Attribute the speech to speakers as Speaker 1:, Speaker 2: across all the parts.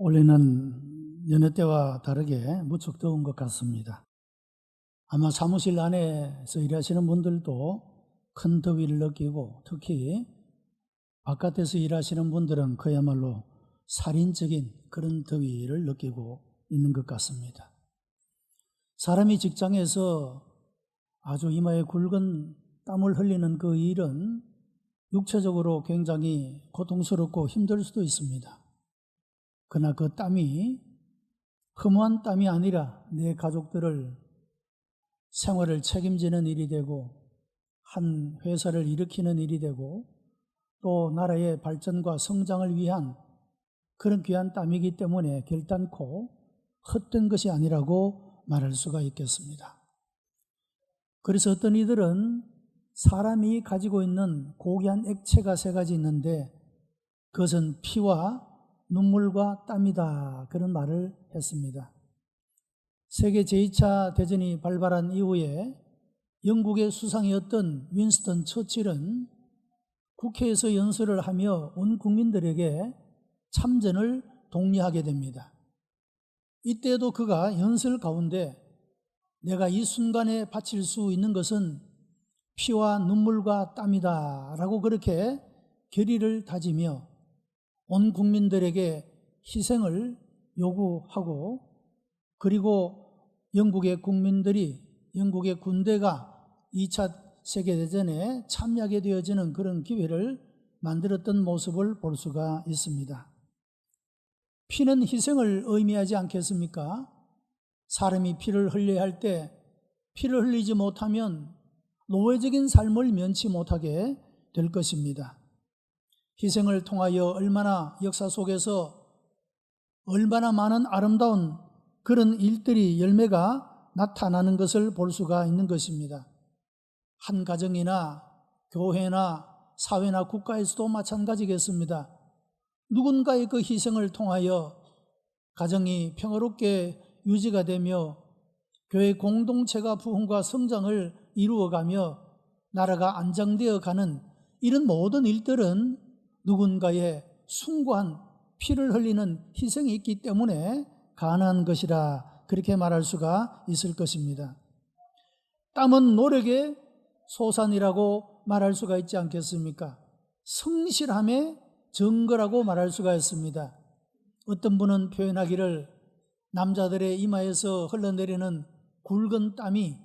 Speaker 1: 올해는 여느 때와 다르게 무척 더운 것 같습니다. 아마 사무실 안에서 일하시는 분들도 큰 더위를 느끼고 특히 바깥에서 일하시는 분들은 그야말로 살인적인 그런 더위를 느끼고 있는 것 같습니다. 사람이 직장에서 아주 이마에 굵은 땀을 흘리는 그 일은 육체적으로 굉장히 고통스럽고 힘들 수도 있습니다. 그러나 그 땀이 허무한 땀이 아니라 내 가족들을 생활을 책임지는 일이 되고 한 회사를 일으키는 일이 되고 또 나라의 발전과 성장을 위한 그런 귀한 땀이기 때문에 결단코 헛된 것이 아니라고 말할 수가 있겠습니다. 그래서 어떤 이들은 사람이 가지고 있는 고귀한 액체가 세 가지 있는데 그것은 피와 눈물과 땀이다. 그런 말을 했습니다. 세계 제2차 대전이 발발한 이후에 영국의 수상이었던 윈스턴 처칠은 국회에서 연설을 하며 온 국민들에게 참전을 독려하게 됩니다. 이때도 그가 연설 가운데 내가 이 순간에 바칠 수 있는 것은 피와 눈물과 땀이다 라고 그렇게 결의를 다지며 온 국민들에게 희생을 요구하고 그리고 영국의 국민들이 영국의 군대가 2차 세계대전에 참여하게 되어지는 그런 기회를 만들었던 모습을 볼 수가 있습니다. 피는 희생을 의미하지 않겠습니까? 사람이 피를 흘려야 할 때 피를 흘리지 못하면 노예적인 삶을 면치 못하게 될 것입니다. 희생을 통하여 얼마나 역사 속에서 얼마나 많은 아름다운 그런 일들이 열매가 나타나는 것을 볼 수가 있는 것입니다. 한 가정이나 교회나 사회나 국가에서도 마찬가지겠습니다. 누군가의 그 희생을 통하여 가정이 평화롭게 유지가 되며 교회 공동체가 부흥과 성장을 이루어가며 나라가 안정되어 가는 이런 모든 일들은 누군가의 숭고한 피를 흘리는 희생이 있기 때문에 가능한 것이라 그렇게 말할 수가 있을 것입니다. 땀은 노력의 소산이라고 말할 수가 있지 않겠습니까? 성실함의 증거라고 말할 수가 있습니다. 어떤 분은 표현하기를 남자들의 이마에서 흘러내리는 굵은 땀이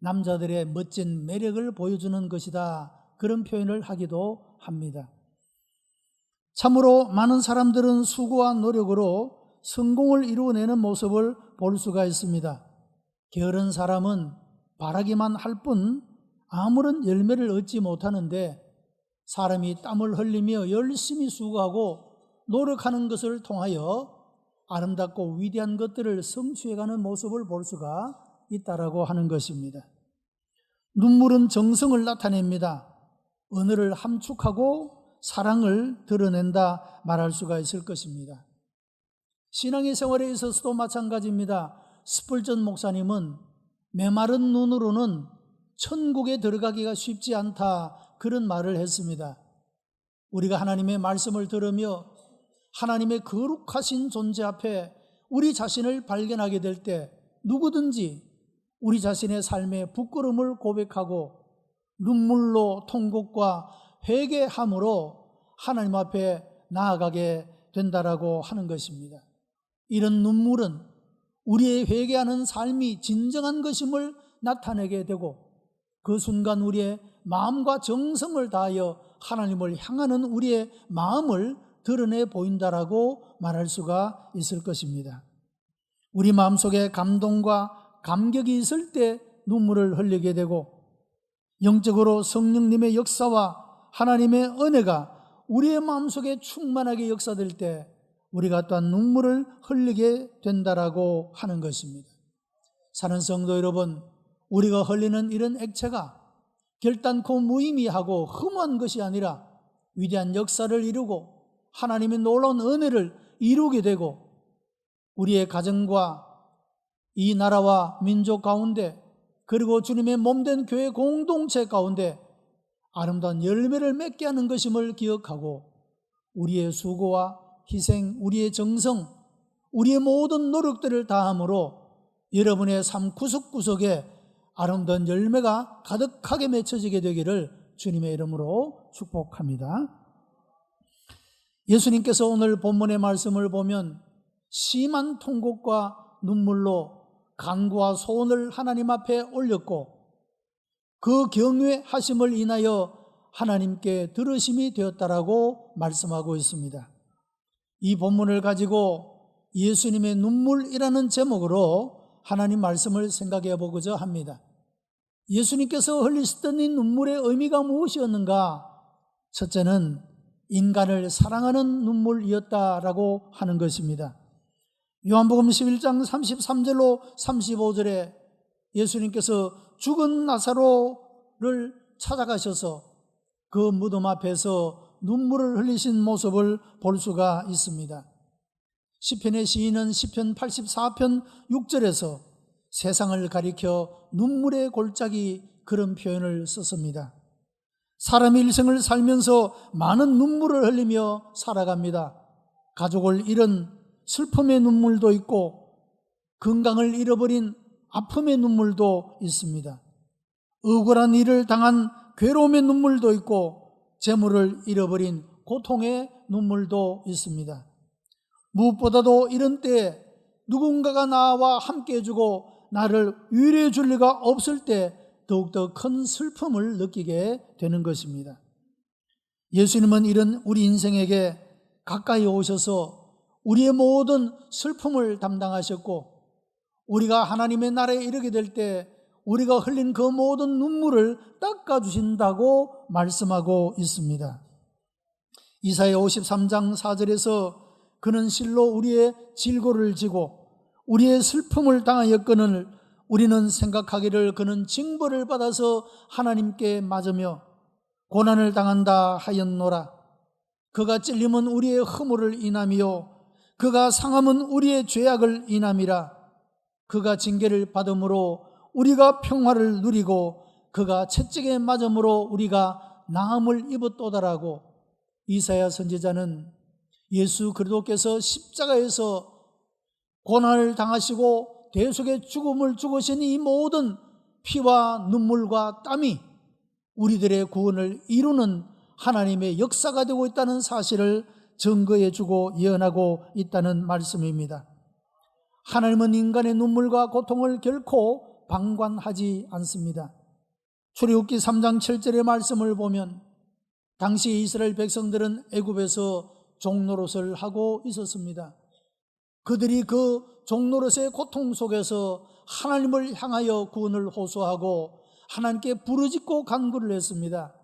Speaker 1: 남자들의 멋진 매력을 보여주는 것이다. 그런 표현을 하기도 합니다. 참으로 많은 사람들은 수고와 노력으로 성공을 이루어내는 모습을 볼 수가 있습니다. 게으른 사람은 바라기만 할 뿐 아무런 열매를 얻지 못하는데 사람이 땀을 흘리며 열심히 수고하고 노력하는 것을 통하여 아름답고 위대한 것들을 성취해가는 모습을 볼 수가 있다라고 하는 것입니다. 눈물은 정성을 나타냅니다. 언어를 함축하고 사랑을 드러낸다 말할 수가 있을 것입니다. 신앙의 생활에 있어서도 마찬가지입니다. 스펄전 목사님은 메마른 눈으로는 천국에 들어가기가 쉽지 않다 그런 말을 했습니다. 우리가 하나님의 말씀을 들으며 하나님의 거룩하신 존재 앞에 우리 자신을 발견하게 될 때 누구든지 우리 자신의 삶의 부끄러움을 고백하고 눈물로 통곡과 회개함으로 하나님 앞에 나아가게 된다라고 하는 것입니다. 이런 눈물은 우리의 회개하는 삶이 진정한 것임을 나타내게 되고 그 순간 우리의 마음과 정성을 다하여 하나님을 향하는 우리의 마음을 드러내 보인다라고 말할 수가 있을 것입니다. 우리 마음속에 감동과 감격이 있을 때 눈물을 흘리게 되고 영적으로 성령님의 역사와 하나님의 은혜가 우리의 마음속에 충만하게 역사될 때 우리가 또한 눈물을 흘리게 된다라고 하는 것입니다. 사는 성도 여러분, 우리가 흘리는 이런 액체가 결단코 무의미하고 흠한 것이 아니라 위대한 역사를 이루고 하나님의 놀라운 은혜를 이루게 되고 우리의 가정과 이 나라와 민족 가운데 그리고 주님의 몸된 교회 공동체 가운데 아름다운 열매를 맺게 하는 것임을 기억하고 우리의 수고와 희생, 우리의 정성, 우리의 모든 노력들을 다함으로 여러분의 삶 구석구석에 아름다운 열매가 가득하게 맺혀지게 되기를 주님의 이름으로 축복합니다. 예수님께서 오늘 본문의 말씀을 보면 심한 통곡과 눈물로 간구와 소원을 하나님 앞에 올렸고 그 경외하심을 인하여 하나님께 들으심이 되었다라고 말씀하고 있습니다. 이 본문을 가지고 예수님의 눈물이라는 제목으로 하나님 말씀을 생각해 보고자 합니다. 예수님께서 흘리셨던 이 눈물의 의미가 무엇이었는가? 첫째는 인간을 사랑하는 눈물이었다라고 하는 것입니다. 요한복음 11장 33절로 35절에 예수님께서 죽은 나사로를 찾아가셔서 그 무덤 앞에서 눈물을 흘리신 모습을 볼 수가 있습니다. 시편의 시인은 시편 84편 6절에서 세상을 가리켜 눈물의 골짜기 그런 표현을 썼습니다. 사람의 일생을 살면서 많은 눈물을 흘리며 살아갑니다. 가족을 잃은 슬픔의 눈물도 있고 건강을 잃어버린 아픔의 눈물도 있습니다. 억울한 일을 당한 괴로움의 눈물도 있고 재물을 잃어버린 고통의 눈물도 있습니다. 무엇보다도 이런 때에 누군가가 나와 함께 해주고 나를 위로해 줄 리가 없을 때 더욱더 큰 슬픔을 느끼게 되는 것입니다. 예수님은 이런 우리 인생에게 가까이 오셔서 우리의 모든 슬픔을 담당하셨고 우리가 하나님의 나라에 이르게 될 때 우리가 흘린 그 모든 눈물을 닦아주신다고 말씀하고 있습니다. 이사야 53장 4절에서 그는 실로 우리의 질고를 지고 우리의 슬픔을 당하였거늘 우리는 생각하기를 그는 징벌을 받아서 하나님께 맞으며 고난을 당한다 하였노라. 그가 찔림은 우리의 허물을 인함이요 그가 상함은 우리의 죄악을 인함이라. 그가 징계를 받음으로 우리가 평화를 누리고 그가 채찍에 맞음으로 우리가 나음을 입었도다라고 이사야 선지자는 예수 그리스도께서 십자가에서 고난을 당하시고 대속의 죽음을 죽으신 이 모든 피와 눈물과 땀이 우리들의 구원을 이루는 하나님의 역사가 되고 있다는 사실을 증거해 주고 예언하고 있다는 말씀입니다. 하나님은 인간의 눈물과 고통을 결코 방관하지 않습니다. 출애굽기 3장 7절의 말씀을 보면 당시 이스라엘 백성들은 애굽에서 종노릇을 하고 있었습니다. 그들이 그 종노릇의 고통 속에서 하나님을 향하여 구원을 호소하고 하나님께 부르짖고 간구를 했습니다.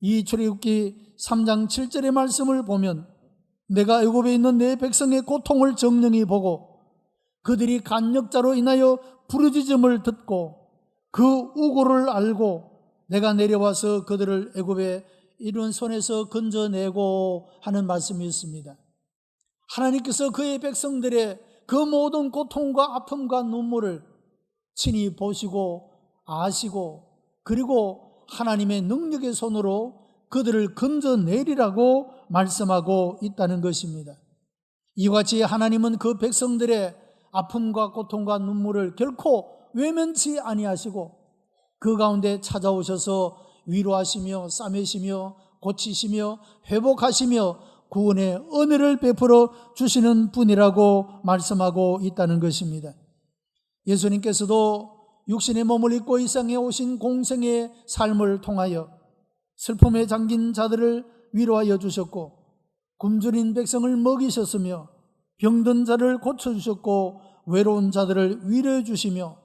Speaker 1: 이 출애굽기 3장 7절의 말씀을 보면 내가 애굽에 있는 내 백성의 고통을 정령히 보고 그들이 간역자로 인하여 부르짖음을 듣고 그 우고를 알고 내가 내려와서 그들을 애굽에 이룬 손에서 건져내고 하는 말씀이 있습니다. 하나님께서 그의 백성들의 그 모든 고통과 아픔과 눈물을 친히 보시고 아시고 그리고 하나님의 능력의 손으로 그들을 건져내리라고 말씀하고 있다는 것입니다. 이와 같이 하나님은 그 백성들의 아픔과 고통과 눈물을 결코 외면치 아니하시고 그 가운데 찾아오셔서 위로하시며 싸매시며 고치시며 회복하시며 구원의 은혜를 베풀어 주시는 분이라고 말씀하고 있다는 것입니다. 예수님께서도 육신의 몸을 입고 이 세상에 오신 공생의 삶을 통하여 슬픔에 잠긴 자들을 위로하여 주셨고 굶주린 백성을 먹이셨으며 병든 자를 고쳐주셨고 외로운 자들을 위로해 주시며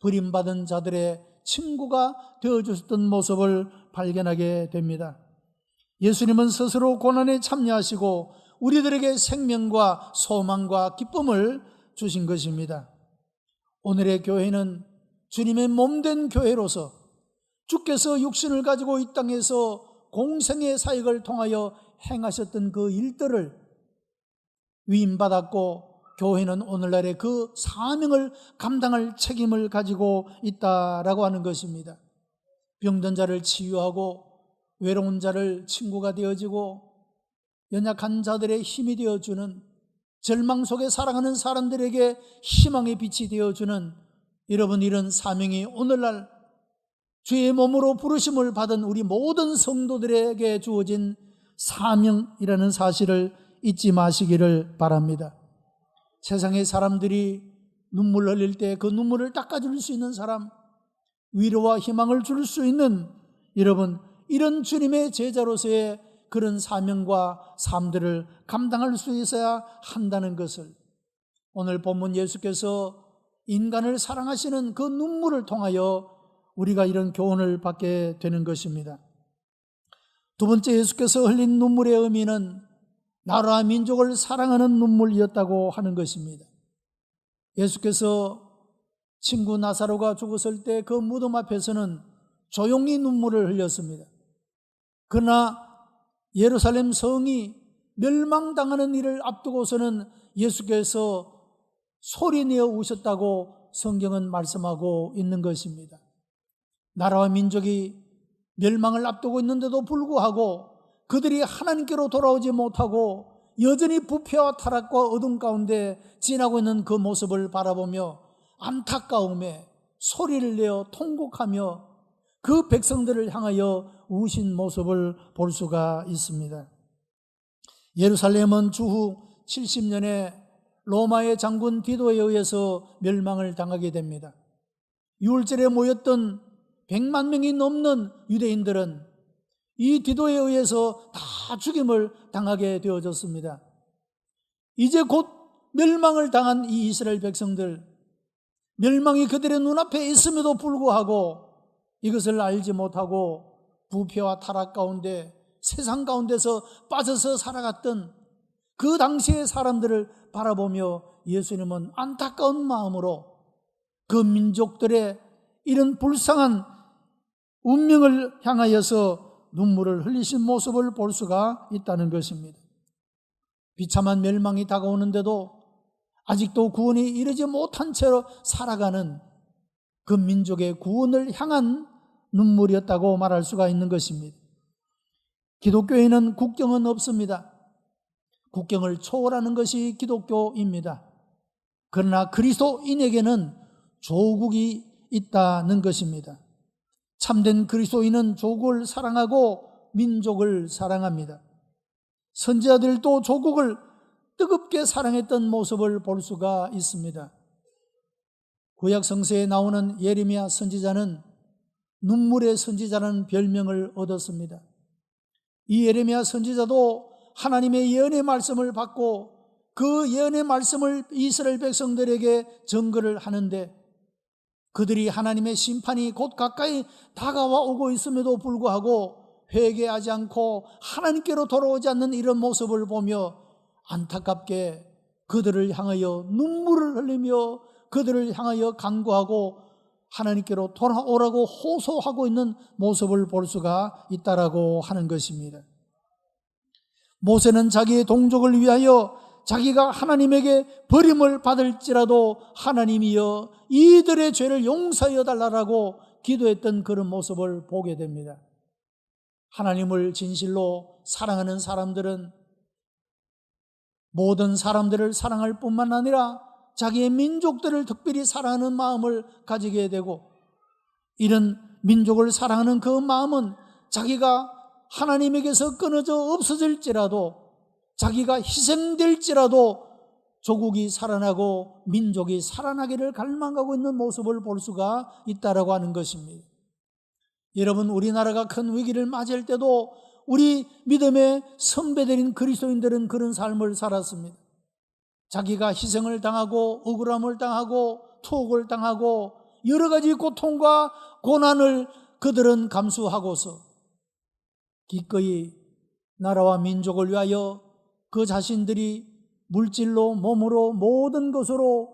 Speaker 1: 버림받은 자들의 친구가 되어 주셨던 모습을 발견하게 됩니다. 예수님은 스스로 고난에 참여하시고 우리들에게 생명과 소망과 기쁨을 주신 것입니다. 오늘의 교회는 주님의 몸된 교회로서 주께서 육신을 가지고 이 땅에서 공생의 사역을 통하여 행하셨던 그 일들을 위임받았고 교회는 오늘날의 그 사명을 감당할 책임을 가지고 있다라고 하는 것입니다. 병든 자를 치유하고 외로운 자를 친구가 되어지고 연약한 자들의 힘이 되어주는 절망 속에 살아가는 사람들에게 희망의 빛이 되어주는 여러분 이런 사명이 오늘날 주의 몸으로 부르심을 받은 우리 모든 성도들에게 주어진 사명이라는 사실을 잊지 마시기를 바랍니다. 세상의 사람들이 눈물 흘릴 때 그 눈물을 닦아줄 수 있는 사람, 위로와 희망을 줄 수 있는 여러분, 이런 주님의 제자로서의 그런 사명과 삶들을 감당할 수 있어야 한다는 것을 오늘 본문 예수께서 인간을 사랑하시는 그 눈물을 통하여 우리가 이런 교훈을 받게 되는 것입니다. 두 번째 예수께서 흘린 눈물의 의미는 나라와 민족을 사랑하는 눈물이었다고 하는 것입니다. 예수께서 친구 나사로가 죽었을 때 그 무덤 앞에서는 조용히 눈물을 흘렸습니다. 그러나 예루살렘 성이 멸망당하는 일을 앞두고서는 예수께서 소리내어 우셨다고 성경은 말씀하고 있는 것입니다. 나라와 민족이 멸망을 앞두고 있는데도 불구하고 그들이 하나님께로 돌아오지 못하고 여전히 부패와 타락과 어둠 가운데 지나고 있는 그 모습을 바라보며 안타까움에 소리를 내어 통곡하며 그 백성들을 향하여 우신 모습을 볼 수가 있습니다. 예루살렘은 주후 70년에 로마의 장군 디도에 의해서 멸망을 당하게 됩니다. 유월절에 모였던 100만 명이 넘는 유대인들은 이 디도에 의해서 다 죽임을 당하게 되어졌습니다. 이제 곧 멸망을 당한 이 이스라엘 백성들, 멸망이 그들의 눈앞에 있음에도 불구하고 이것을 알지 못하고 부패와 타락 가운데 세상 가운데서 빠져서 살아갔던 그 당시의 사람들을 바라보며 예수님은 안타까운 마음으로 그 민족들의 이런 불쌍한 운명을 향하여서 눈물을 흘리신 모습을 볼 수가 있다는 것입니다. 비참한 멸망이 다가오는데도 아직도 구원이 이르지 못한 채로 살아가는 그 민족의 구원을 향한 눈물이었다고 말할 수가 있는 것입니다. 기독교에는 국경은 없습니다. 국경을 초월하는 것이 기독교입니다. 그러나 그리스도인에게는 조국이 있다는 것입니다. 참된 그리스도인은 조국을 사랑하고 민족을 사랑합니다. 선지자들도 조국을 뜨겁게 사랑했던 모습을 볼 수가 있습니다. 구약 성서에 나오는 예레미야 선지자는 눈물의 선지자라는 별명을 얻었습니다. 이 예레미야 선지자도 하나님의 예언의 말씀을 받고 그 예언의 말씀을 이스라엘 백성들에게 증거를 하는데 그들이 하나님의 심판이 곧 가까이 다가와 오고 있음에도 불구하고 회개하지 않고 하나님께로 돌아오지 않는 이런 모습을 보며 안타깝게 그들을 향하여 눈물을 흘리며 그들을 향하여 간구하고 하나님께로 돌아오라고 호소하고 있는 모습을 볼 수가 있다라고 하는 것입니다. 모세는 자기의 동족을 위하여 자기가 하나님에게 버림을 받을지라도 하나님이여 이들의 죄를 용서하여 달라고 기도했던 그런 모습을 보게 됩니다. 하나님을 진실로 사랑하는 사람들은 모든 사람들을 사랑할 뿐만 아니라 자기의 민족들을 특별히 사랑하는 마음을 가지게 되고 이런 민족을 사랑하는 그 마음은 자기가 하나님에게서 끊어져 없어질지라도 자기가 희생될지라도 조국이 살아나고 민족이 살아나기를 갈망하고 있는 모습을 볼 수가 있다라고 하는 것입니다. 여러분 우리나라가 큰 위기를 맞을 때도 우리 믿음의 선배들인 그리스도인들은 그런 삶을 살았습니다. 자기가 희생을 당하고 억울함을 당하고 투옥을 당하고 여러 가지 고통과 고난을 그들은 감수하고서 기꺼이 나라와 민족을 위하여 그 자신들이 물질로 몸으로 모든 것으로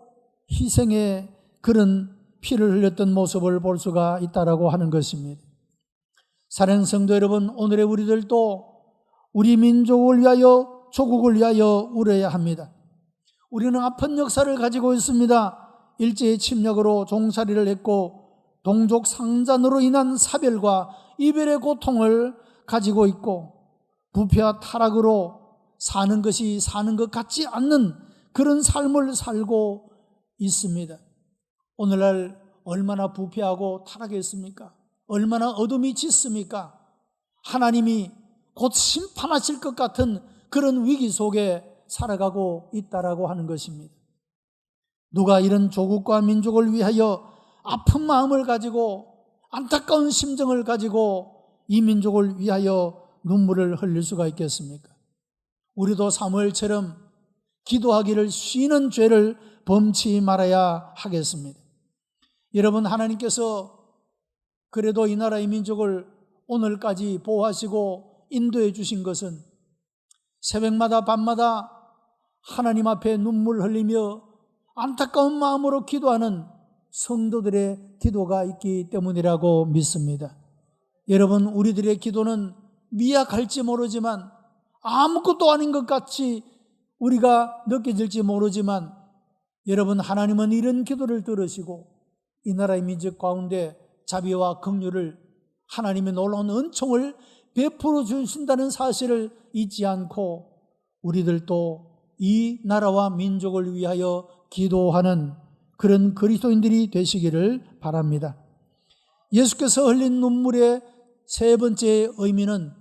Speaker 1: 희생의 그런 피를 흘렸던 모습을 볼 수가 있다라고 하는 것입니다. 사랑 성도 여러분, 오늘의 우리들도 우리 민족을 위하여 조국을 위하여 울어야 합니다. 우리는 아픈 역사를 가지고 있습니다. 일제의 침략으로 종살이를 했고 동족 상잔으로 인한 사별과 이별의 고통을 가지고 있고 부패와 타락으로 사는 것이 사는 것 같지 않는 그런 삶을 살고 있습니다. 오늘날 얼마나 부패하고 타락했습니까? 얼마나 어둠이 짙습니까? 하나님이 곧 심판하실 것 같은 그런 위기 속에 살아가고 있다라고 하는 것입니다. 누가 이런 조국과 민족을 위하여 아픈 마음을 가지고 안타까운 심정을 가지고 이 민족을 위하여 눈물을 흘릴 수가 있겠습니까? 우리도 사무엘처럼 기도하기를 쉬는 죄를 범치 말아야 하겠습니다. 여러분 하나님께서 그래도 이 나라의 민족을 오늘까지 보호하시고 인도해 주신 것은 새벽마다 밤마다 하나님 앞에 눈물 흘리며 안타까운 마음으로 기도하는 성도들의 기도가 있기 때문이라고 믿습니다. 여러분, 우리들의 기도는 미약할지 모르지만 아무것도 아닌 것 같이 우리가 느껴질지 모르지만 여러분, 하나님은 이런 기도를 들으시고 이 나라의 민족 가운데 자비와 긍휼을 하나님의 놀라운 은총을 베풀어 주신다는 사실을 잊지 않고 우리들도 이 나라와 민족을 위하여 기도하는 그런 그리스도인들이 되시기를 바랍니다. 예수께서 흘린 눈물의 세 번째 의미는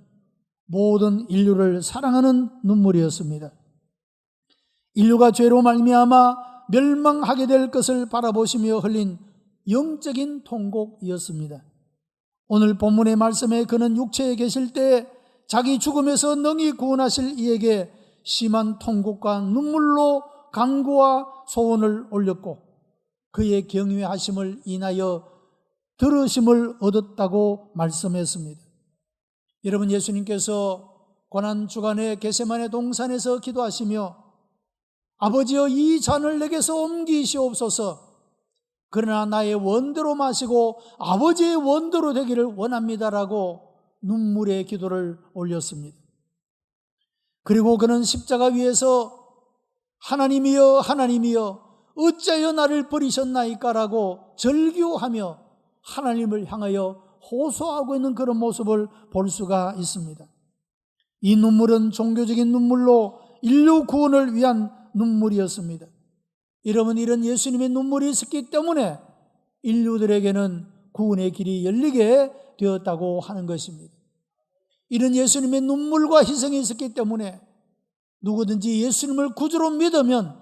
Speaker 1: 모든 인류를 사랑하는 눈물이었습니다. 인류가 죄로 말미암아 멸망하게 될 것을 바라보시며 흘린 영적인 통곡이었습니다. 오늘 본문의 말씀에 그는 육체에 계실 때 자기 죽음에서 능히 구원하실 이에게 심한 통곡과 눈물로 간구와 소원을 올렸고 그의 경외하심을 인하여 들으심을 얻었다고 말씀했습니다. 여러분 예수님께서 고난 주간에 게세만의 동산에서 기도하시며 아버지여 이 잔을 내게서 옮기시옵소서 그러나 나의 원대로 마시고 아버지의 원대로 되기를 원합니다라고 눈물의 기도를 올렸습니다. 그리고 그는 십자가 위에서 하나님이여 하나님이여 어찌하여 나를 버리셨나이까라고 절규하며 하나님을 향하여 호소하고 있는 그런 모습을 볼 수가 있습니다. 이 눈물은 종교적인 눈물로 인류 구원을 위한 눈물이었습니다. 여러분 이런 예수님의 눈물이 있었기 때문에 인류들에게는 구원의 길이 열리게 되었다고 하는 것입니다. 이런 예수님의 눈물과 희생이 있었기 때문에 누구든지 예수님을 구주로 믿으면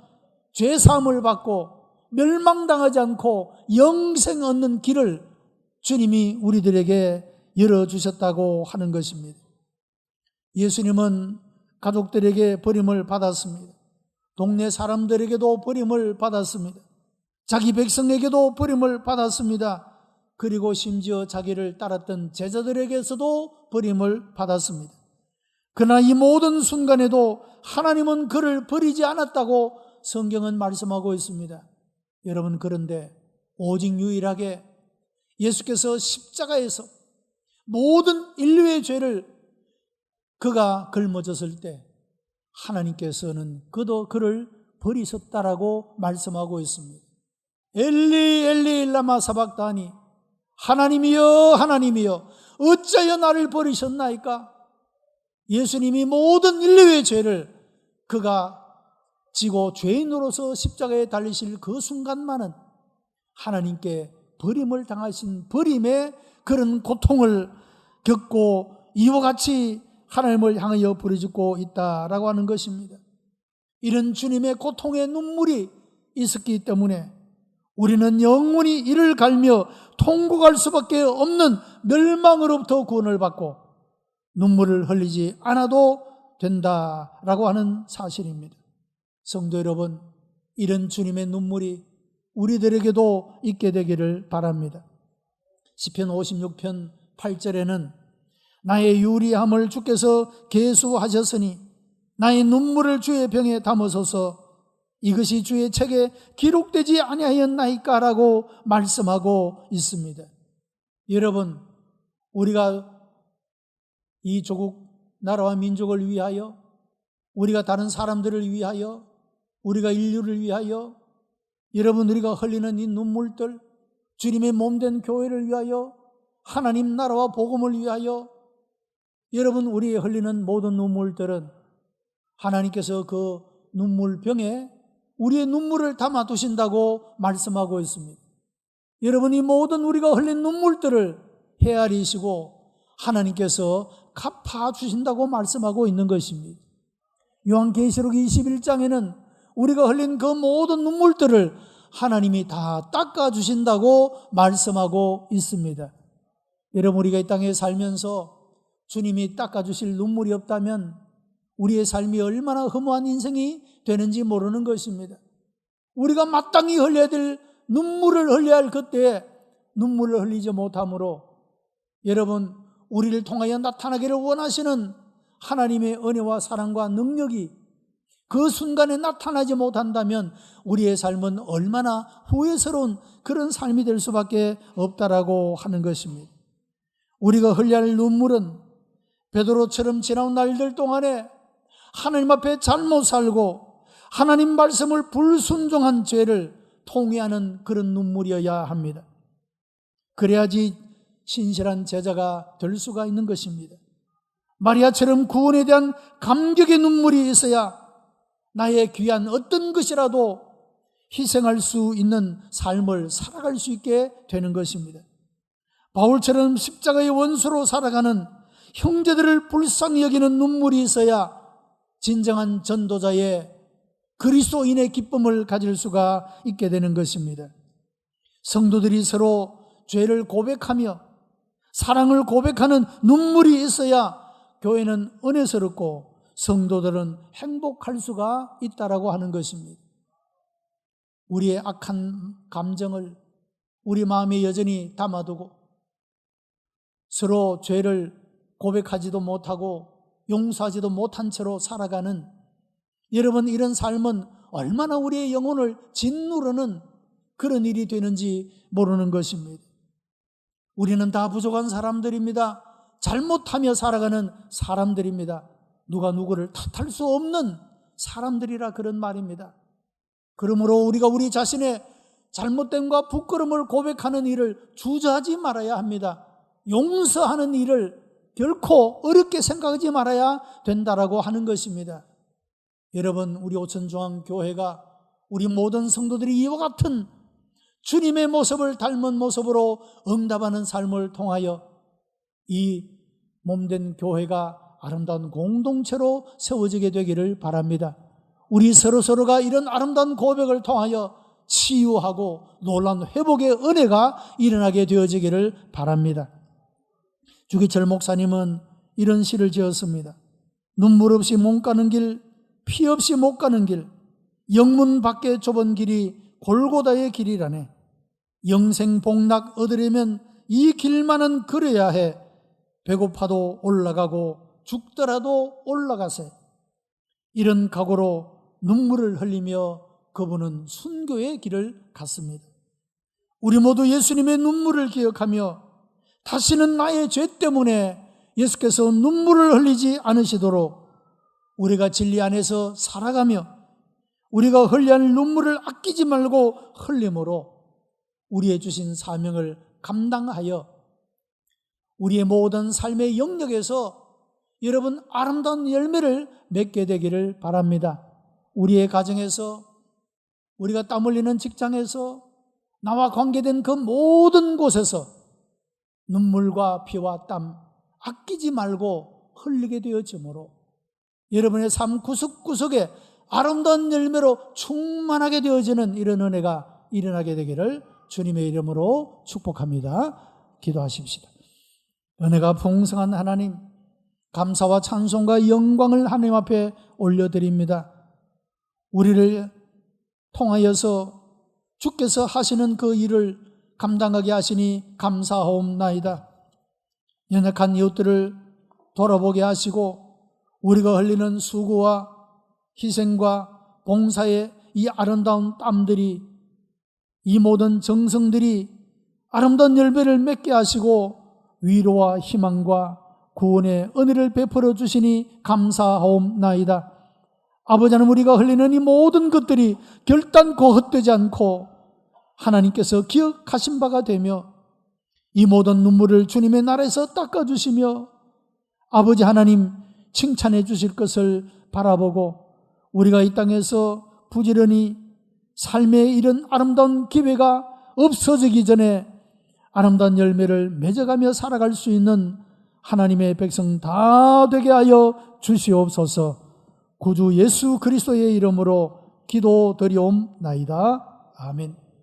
Speaker 1: 죄 사함을 받고 멸망당하지 않고 영생 얻는 길을 주님이 우리들에게 열어 주셨다고 하는 것입니다. 예수님은 가족들에게 버림을 받았습니다. 동네 사람들에게도 버림을 받았습니다. 자기 백성에게도 버림을 받았습니다. 그리고 심지어 자기를 따랐던 제자들에게서도 버림을 받았습니다. 그러나 이 모든 순간에도 하나님은 그를 버리지 않았다고 성경은 말씀하고 있습니다. 여러분, 그런데 오직 유일하게 예수께서 십자가에서 모든 인류의 죄를 그가 걸머졌을 때 하나님께서는 그도 그를 버리셨다라고 말씀하고 있습니다. 엘리 엘리 일라마 사박다니 하나님이여 하나님이여 어찌하여 나를 버리셨나이까? 예수님이 모든 인류의 죄를 그가 지고 죄인으로서 십자가에 달리실 그 순간만은 하나님께 버림을 당하신 버림의 그런 고통을 겪고 이와 같이 하나님을 향하여 부르짖고 있다라고 하는 것입니다. 이런 주님의 고통의 눈물이 있었기 때문에 우리는 영원히 이를 갈며 통곡할 수밖에 없는 멸망으로부터 구원을 받고 눈물을 흘리지 않아도 된다라고 하는 사실입니다. 성도 여러분, 이런 주님의 눈물이 우리들에게도 있게 되기를 바랍니다. 시편 56편 8절에는 나의 유리함을 주께서 계수하셨으니 나의 눈물을 주의 병에 담으소서 이것이 주의 책에 기록되지 아니하였나이까라고 말씀하고 있습니다. 여러분, 우리가 이 조국 나라와 민족을 위하여 우리가 다른 사람들을 위하여 우리가 인류를 위하여 여러분 우리가 흘리는 이 눈물들 주님의 몸된 교회를 위하여 하나님 나라와 복음을 위하여 여러분 우리의 흘리는 모든 눈물들은 하나님께서 그 눈물병에 우리의 눈물을 담아 두신다고 말씀하고 있습니다. 여러분 이 모든 우리가 흘린 눈물들을 헤아리시고 하나님께서 갚아 주신다고 말씀하고 있는 것입니다. 요한계시록 21장에는 우리가 흘린 그 모든 눈물들을 하나님이 다 닦아 주신다고 말씀하고 있습니다. 여러분 우리가 이 땅에 살면서 주님이 닦아 주실 눈물이 없다면 우리의 삶이 얼마나 허무한 인생이 되는지 모르는 것입니다. 우리가 마땅히 흘려야 될 눈물을 흘려야 할 그때에 눈물을 흘리지 못함으로 여러분 우리를 통하여 나타나기를 원하시는 하나님의 은혜와 사랑과 능력이 그 순간에 나타나지 못한다면 우리의 삶은 얼마나 후회스러운 그런 삶이 될 수밖에 없다라고 하는 것입니다. 우리가 흘려야 할 눈물은 베드로처럼 지나온 날들 동안에 하나님 앞에 잘못 살고 하나님 말씀을 불순종한 죄를 통회하는 그런 눈물이어야 합니다. 그래야지 신실한 제자가 될 수가 있는 것입니다. 마리아처럼 구원에 대한 감격의 눈물이 있어야 나의 귀한 어떤 것이라도 희생할 수 있는 삶을 살아갈 수 있게 되는 것입니다. 바울처럼 십자가의 원수로 살아가는 형제들을 불쌍히 여기는 눈물이 있어야 진정한 전도자의 그리스도인의 기쁨을 가질 수가 있게 되는 것입니다. 성도들이 서로 죄를 고백하며 사랑을 고백하는 눈물이 있어야 교회는 은혜스럽고 성도들은 행복할 수가 있다라고 하는 것입니다. 우리의 악한 감정을 우리 마음에 여전히 담아두고 서로 죄를 고백하지도 못하고 용서하지도 못한 채로 살아가는 여러분 이런 삶은 얼마나 우리의 영혼을 짓누르는 그런 일이 되는지 모르는 것입니다. 우리는 다 부족한 사람들입니다. 잘못하며 살아가는 사람들입니다. 누가 누구를 탓할 수 없는 사람들이라 그런 말입니다. 그러므로 우리가 우리 자신의 잘못됨과 부끄러움을 고백하는 일을 주저하지 말아야 합니다. 용서하는 일을 결코 어렵게 생각하지 말아야 된다라고 하는 것입니다. 여러분, 우리 오천중앙교회가 우리 모든 성도들이 이와 같은 주님의 모습을 닮은 모습으로 응답하는 삶을 통하여 이 몸된 교회가 아름다운 공동체로 세워지게 되기를 바랍니다. 우리 서로서로가 이런 아름다운 고백을 통하여 치유하고 놀란 회복의 은혜가 일어나게 되어지기를 바랍니다. 주기철 목사님은 이런 시를 지었습니다. 눈물 없이 못 가는 길, 피 없이 못 가는 길, 영문 밖에 좁은 길이 골고다의 길이라네. 영생 복락 얻으려면 이 길만은 걸어야 해. 배고파도 올라가고 죽더라도 올라가세. 이런 각오로 눈물을 흘리며 그분은 순교의 길을 갔습니다. 우리 모두 예수님의 눈물을 기억하며 다시는 나의 죄 때문에 예수께서 눈물을 흘리지 않으시도록 우리가 진리 안에서 살아가며 우리가 흘려야 할 눈물을 아끼지 말고 흘림으로 우리의 주신 사명을 감당하여 우리의 모든 삶의 영역에서 여러분 아름다운 열매를 맺게 되기를 바랍니다. 우리의 가정에서 우리가 땀 흘리는 직장에서 나와 관계된 그 모든 곳에서 눈물과 피와 땀 아끼지 말고 흘리게 되어지므로 여러분의 삶 구석구석에 아름다운 열매로 충만하게 되어지는 이런 은혜가 일어나게 되기를 주님의 이름으로 축복합니다. 기도하십시다. 은혜가 풍성한 하나님, 감사와 찬송과 영광을 하나님 앞에 올려드립니다. 우리를 통하여서 주께서 하시는 그 일을 감당하게 하시니 감사하옵나이다. 연약한 이웃들을 돌아보게 하시고 우리가 흘리는 수고와 희생과 봉사의 이 아름다운 땀들이 이 모든 정성들이 아름다운 열매를 맺게 하시고 위로와 희망과 구원의 은혜를 베풀어 주시니 감사하옵나이다. 아버지 하나님 우리가 흘리는 이 모든 것들이 결단코 헛되지 않고 하나님께서 기억하신 바가 되며 이 모든 눈물을 주님의 나라에서 닦아주시며 아버지 하나님 칭찬해 주실 것을 바라보고 우리가 이 땅에서 부지런히 삶의 이런 아름다운 기회가 없어지기 전에 아름다운 열매를 맺어가며 살아갈 수 있는 하나님의 백성 다 되게 하여 주시옵소서 구주 예수 그리스도의 이름으로 기도드리옵나이다. 아멘.